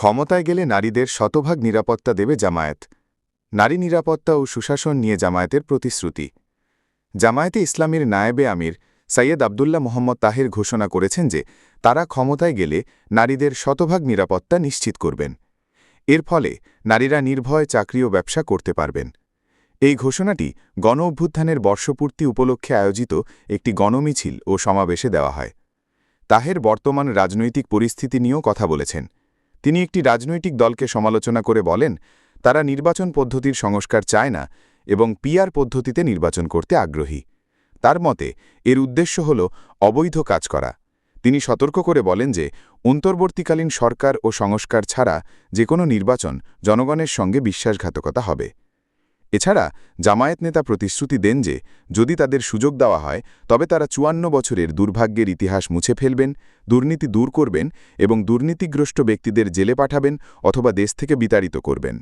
ক্ষমতায় গেলে নারীদের শতভাগ নিরাপত্তা দেবে জামায়াত। নারী নিরাপত্তা ও সুশাসন নিয়ে জামায়াতের প্রতিশ্রুতি। জামায়াতে ইসলামীর নায়েবে আমির সৈয়দ আবদুল্লাহ মোহাম্মদ তাহের ঘোষণা করেছেন যে, তারা ক্ষমতায় গেলে নারীদের শতভাগ নিরাপত্তা নিশ্চিত করবেন। এর ফলে নারীরা নির্ভয় চাকরি ও ব্যবসা করতে পারবেন। এই ঘোষণাটি গণ অভ্যুত্থানের বর্ষপূর্তি উপলক্ষে আয়োজিত একটি গণমিছিল ও সমাবেশে দেওয়া হয়। তাহের বর্তমান রাজনৈতিক পরিস্থিতি নিয়েও কথা বলেছেন। তিনি একটি রাজনৈতিক দলকে সমালোচনা করে বলেন, তারা নির্বাচন পদ্ধতির সংস্কার চায় না এবং পিআর পদ্ধতিতে নির্বাচন করতে আগ্রহী। তার মতে, এর উদ্দেশ্য হল অবৈধ কাজ করা। তিনি সতর্ক করে বলেন যে, অন্তর্বর্তীকালীন সরকার ও সংস্কার ছাড়া যে কোনো নির্বাচন জনগণের সঙ্গে বিশ্বাসঘাতকতা হবে। এছাড়া জামায়াত নেতা প্রতিশ্রুতি দেন যে, যদি তাদের সুযোগ দেওয়া হয়, তবে তারা চুয়ান্ন বছরের দুর্ভাগ্যের ইতিহাস মুছে ফেলবেন, দুর্নীতি দূর করবেন এবং দুর্নীতিগ্রস্ত ব্যক্তিদের জেলে পাঠাবেন অথবা দেশ থেকে বিতাড়িত করবেন।